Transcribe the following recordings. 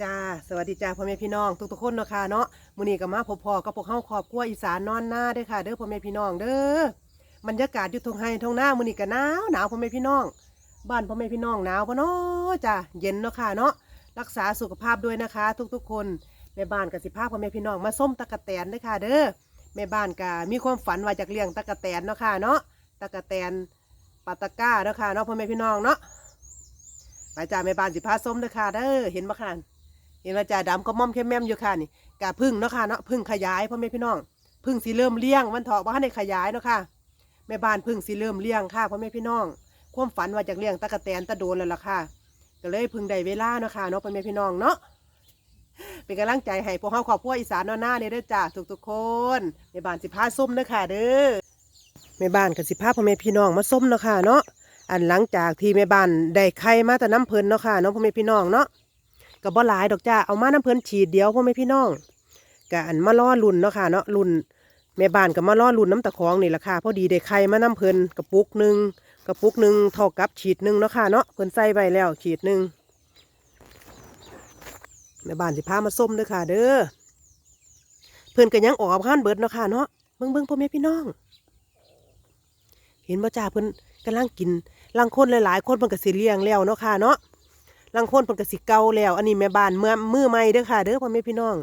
จ้าสวัสดีจ้าพ่อแม่พี่น้องทุกๆคนเนาะค่ะเนาะมื้อนี้ก็มาพบพอกับพวกเฮาครอบครัวอีสานนอนหน้าเด้อค่ะ เด้อพ่อแม่พี่น้องเด้อบรรยากาศอยู่ทงไห้ทงหน้ามื้อนี้ก็หนาวหนาวพ่อแม่พี่น้อง บ้านพ่อแม่พี่น้องหนาวปะเนาะจ้าเย็นเนาะค่ะเนาะรักษาสุขภาพด้วยนะคะ ทุกๆ คนแม่บ้านกับสิพาพ่อแม่พี่น้องมาส้มตะกะแตนเด้อค่ะ เด้อแม่บ้านก็มีความฝันว่าจากเลี้ยงตะกะแตนเนาะค่ะเนาะตะกะแตนปาตะก้าเนาะค่ะเนาะพ่อแม่พี่น้องเนาะไปจ้าแม่บ้านสิพาส้มเด้อค่ะเด้อเห็นบ่ค่ะ เห็นว่าจ่าดำก็ม่อมเข้มแม่มอยู่ค่ะนี่กะพึ่งเนาะค่ะเนาะพึ่งขยายพ่อแม่พี่น้องพึ่งสีเริ่มเลี้ยงวันเถาะว่าในขยายเนาะค่ะแม่บ้านพึ่งสีเริ่มเลี้ยงค่ะพ่อแม่พี่น้อง ความฝันว่าจากเลี้ยงตะกะแตนตะโดนแล้วล่ะค่ะก็เลยพึ่งได้เวลาเนาะค่ะเนาะพ่อแม่พี่น้องเนาะเป็นกำลังใจให้พวกเฮาครอบครัวอีสานเนาหน้าเนี่ยเด้อจ้าทุกๆคนแม่บ้านสิพาส้มเด้อค่ะเด้อแม่บ้านกับสิพาพ่อแม่พี่น้องมาส้มเนาะค่ะเนาะอันหลังจากที่แม่บ้านได้ไข่มาแต่น้ำเพลินเนาะค่ะเนาะพ่อแม่พี่น้องเนาะ ก็บ่หลายดอกจ้าเอามาน้ำเพิ่นฉีดเดียวพ่อแม่พี่น้องกะอันมาล่อลุ่นเนาะค่ะเนาะลุ่นแม่บ้านก็มาล่อลุ่นน้ำตะคองนี่แหละค่ะพอดีได้ไข่มาน้ำเพลินกระปุกหนึ่งกระปุกหนึ่งเท่ากับฉีดหนึ่งเนาะค่ะเนาะเพิ่นใส่ไว้แล้วฉีดหนึ่งแม่บ้านสิพามาส้มเด้อค่ะ เด้อเพิ่นก็ยังออกห้านเบิดเนาะค่ะเนาะเบิ่งเบิ่งพ่อแม่พี่น้อง เห็นบ่จ้าเพิ่นกำลังกินลังคนหลายๆคนเพิ่นก็สิเลี้ยงแล้วเนาะค่ะเนาะ ลังคนเพิ่นก็สิเก่าแล้ว อันนี้แม่บ้านเมื่อมือใหม่เด้อค่ะ เด้อพ่อแม่พี่น้อง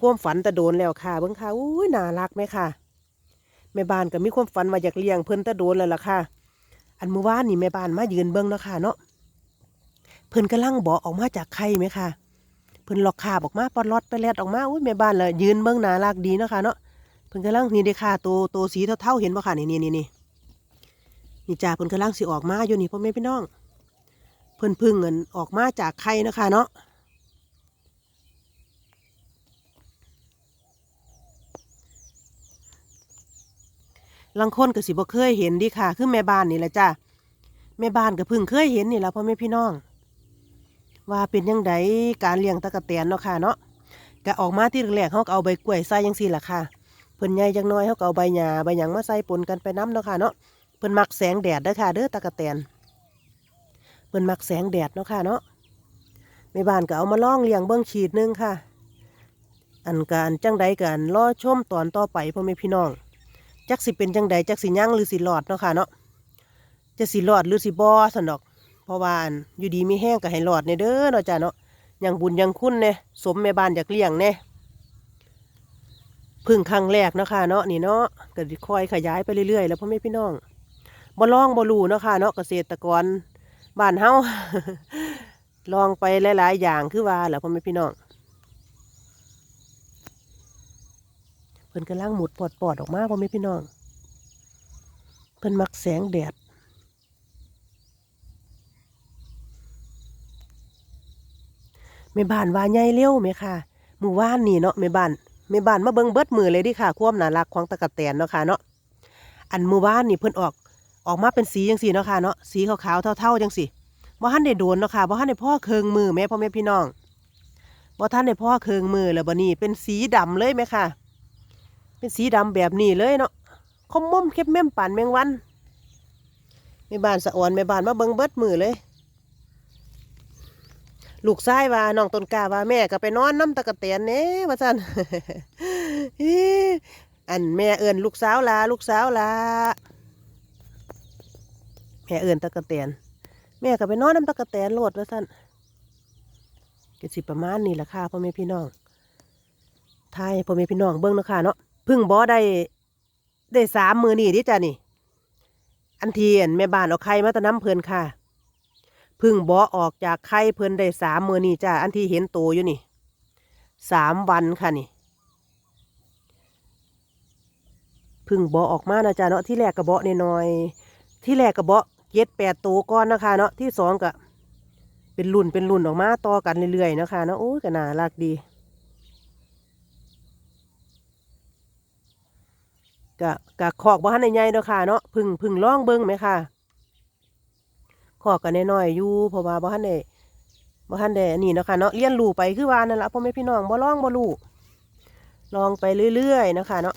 ความฝันแตะโดนแล้วค่ะเบิ่งค่ะอุ้ยน่ารักไหมค่ะแม่บ้านก็มีความฝันว่าอยากเลี้ยงเพิ่นแตะโดนแล้วล่ะค่ะ อันเมื่อวานนี่แม่บ้านมายืนเบิ่งเนาะค่ะเนาะเพิ่นกำลังบอกออกมาจากไข่ไหมค่ะเพิ่นหลอกขาบออกมาปอดลอดไปแลดออกมาอุ้ยแม่บ้านเลยยืนเบิ่งน่ารักดีเนาะค่ะเนาะเพิ่นกำลังนี่เด้อค่ะโตโตสีเท่าๆเห็นบ่ค่ะนี่นี่นี่นี่นี่าเพิ่นกำลังสิออกมาอยู่นี่พ่อแม่พี่น้อง เพิ่นพึ่งเงินออกมาจากไข่นะคะเนาะลังคนก็สิบ่เคยเห็นดิค่ะ คือแม่บ้านนี่แหละจ้าแม่บ้านก็เพิ่งเคยเห็นนี่แหละพ่อแม่พี่น้อง ว่าเป็นยังไงการเลี้ยงตะกะแตนเนาะค่ะเนาะก็ออกมาที่แรกๆเขาก็เอาใบกล้วยใส่ยังสี่ละค่ะเพิ่นใหญ่จังน้อยเขาก็เอาใบหญ้าใบหยังมาใส่ปนกันไปน้ำเนาะค่ะเนาะเพิ่นมักแสงแดดเด้อค่ะเด้อตะกะแตน เพิ่นมักแสงแดดเนาะค่ะเนาะแม่บ้านก็เอามาล่องเลี้ยงเบิ้องขีดนึงค่ะ อันการจังใดกันรอชมตอนต่อไปพ่อแม่พี่น้อง จักสิเป็นจังใดจักสิยั่งหรือสิรอดเนาะค่ะเนาะจะสิรอดหรือสิบ่สันดอก เพราะว่าอันอยู่ดีมีแห้งก็ให้รอดในเด้อเนาะจ้ะเนาะยังบุญยังคุณเนี่ยสมแม่บ้านอยากเลี้ยงเนี่ยพึ่งครั้งแรกเนาะค่ะเนาะนี่เนาะก็คอยขยายไปเรื่อยๆ แล้วพ่อแม่พี่น้องบ่ล่องบ่รูเนาะค่ะเนาะเกษตรกร บ้านเฮาลองไปหลายๆ อย่างคือว่าแหละพ่อแม่พี่น้องเพิ่นกำลังหมุดปอดปอดๆออกมาพ่อแม่พี่น้อง เพิ่นมักแสงแดดแม่บ้านว่าใหญ่เร็วไหมค่ะหมู่ว่านนี่เนาะแม่บ้านแม่บ้านมาเบิ่งเบิดมือเลยดิค่ะ ความน่ารักของตะกะแตนเนาะค่ะเนาะอันหมู่ว่านนี่เพิ่นออก ออกมาเป็นสีจังสีเนาะค่ะเนาะสีขาวๆเท่าๆจังสีบ่ทันได้โดนเนาะค่ะบ่ทันได้พ่อเคืองมือแม่พ่อแม่พี่น้องบ่ทันได้พ่อเคืองมือแล้วบัดนี้เป็นสีดำเลยไหมค่ะ เป็นสีดำแบบนี้เลยเนาะคมม่อมเข้มแม่มป่านแมงวันแม่บ้านสะออนแม่บ้านมาเบิ่งเบิดมือเลย ลูกชายว่าน้องต้นกาว่าแม่ก็ไปนอนน้ำตะกะแตนเน่ว่าซั่นอ้อันแม่เอิ้นลูกสาวลาลูกสาวลา ม่เอื่นตะกะแตน แม่ก็ไปนอนน้ำตะกะแตนโลดว่าสั่นก็สิประมาณนี้แหละค่ะพ่อแม่พี่น้องทายพ่อแม่พี่น้องเบิ้งนะค่ะเนาะพึ่งบ่ได้ได้สามมือนี่ดิจ้ะนี่ อันเทียนแม่บ้านเอาไข่มาตะน้ำเพลินค่ะ พึ่งบ่ออกจากไข่เพลินได้สามมือนี่จ้ะอันที่เห็นโตอยู่นี่สามวันค่ะนี่พึ่งบ่ออกมานะจ้ะเนาะที่แรกกระเบาะน้อยที่แรกกระเบาะ เจ็ดแปดตัวก้อนนะคะเนาะที่สองก็เป็นรุ่นเป็นรุ่นออกมาต่อกันเรื่อยๆนะคะเนาะโอ้ยก็น่ารักดีกะกะขอกบ้านใหญ่ๆเนาะค่ะเนาะพึ่งพึ่งล่องเบิ้งไหมค่ะขอกกันน้อยๆอยู่เพราะว่าบ้านได้บ้านได้อันนี้นะคะเนาะเลี้ยนรูไปคือว่านั่นแหละพ่อแม่พี่น้องบ่ล่องบ่รู้ลองไปเรื่อยๆนะคะเนาะ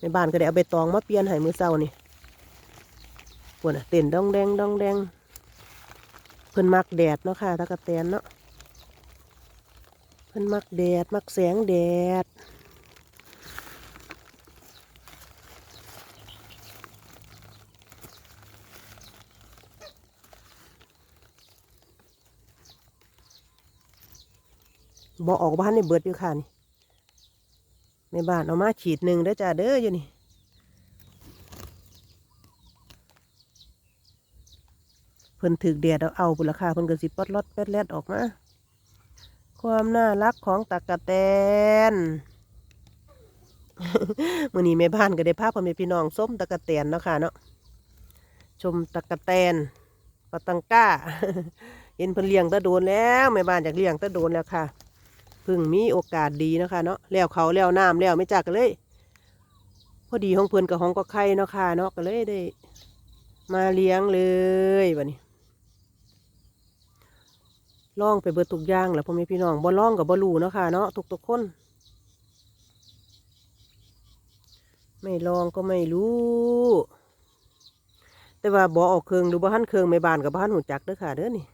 ในบ้านก็ได้เอาใบตองมาเปลี่ยนให้มือเศร้านี่ ปวดเต้นดองแดงดองแดงเพิ่นมักแดดเนาะค่ะตะกะแตนเนาะเพิ่นมักแดด มักแสงแดดบอออกบ้านในเบิดอยู่ค่ะนี่ในบ้านเอามาฉีดหนึ่งเด้อจ้าเด้ออยู่นี่ เพิ่นถึกแดดเอาเอาบุราคาเพิ่นก็สิปลดลอดเป็ดแลดออกมา ความน่ารักของตะกะแตนมื้อนี้แม่บ้านก็ได้พาพ่อแม่พี่น้องส้มตะกะแตนเนาะค่ะเนาะชมตะกะแตนปะตังก้า เห็นเพิ่นเลี้ยงตะโดนแล้วแม่บ้านอยากเลี้ยงตะโดนแล้วค่ะเพิ่งมีโอกาสดีเนาะค่ะเนาะแล้วเขาแล้วน้ำแล้วไม่จักกันเลย พอดีของเพิ่นกับของก็ไข่เนาะค่ะเนาะก็เลยได้ มาเลี้ยงเลยบัดนี้ ล่องไปเบิดทุกอย่างแหล้วพ่อแม่พี่น้องบ่ล่องกับบ่รูเนาะค่ะเนาะทุกๆคน ไม่ลองก็ไม่รู้ แต่ว่าบ่ออกเครื่องหรือบ่หันเครื่องไม่บานกับบ่หันหูจักเด้อค่ะเด้อนี่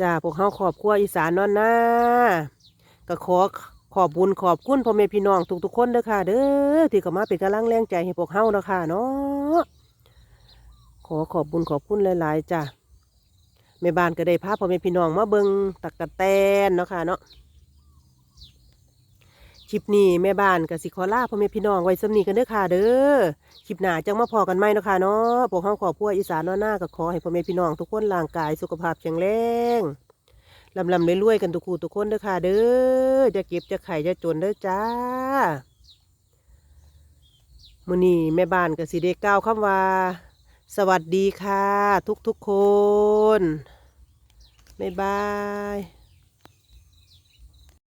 จ้าพวกเขาขอบครัวอีสานนอนนาก็ขอ ขอบบุญขอบคุณพ่อแม่พี่น้องทุกๆคนเด้อค่ะ เด้อที่เข้ามาเป็นกำลังแรงใจให้พวกเฮาเนาะค่ะเนาะขอขอบบุญขอบคุณหลายๆจ้าแม่บ้านก็ได้พาพ่อแม่พี่น้องมาเบิงตักกะแตนเนาะค่ะเนาะคลิปนี้แม่บ้านกับสิขอล่าพ่อแม่พี่น้องไว้สำนีกันเด้อค่ะ เด้อคลิปหน้าจังมาพอกันไหมเนาะค่ะเนาะพวกเฮาขอบครัวอีสานเนาะหน้าก็ขอให้พ่อแม่พี่น้องทุกคนร่างกายสุขภาพแข็งแรง ลำลำรวยๆกันทุกคู่ทุกคนเด้อค่ะ เด้อจะเก็บจะไข่จะจนเด้อจ้ามื้อนี้แม่บ้านกับสิได้กล่าวคำว่า สวัสดีค่ะ ทุกๆคนบ๊ายบาย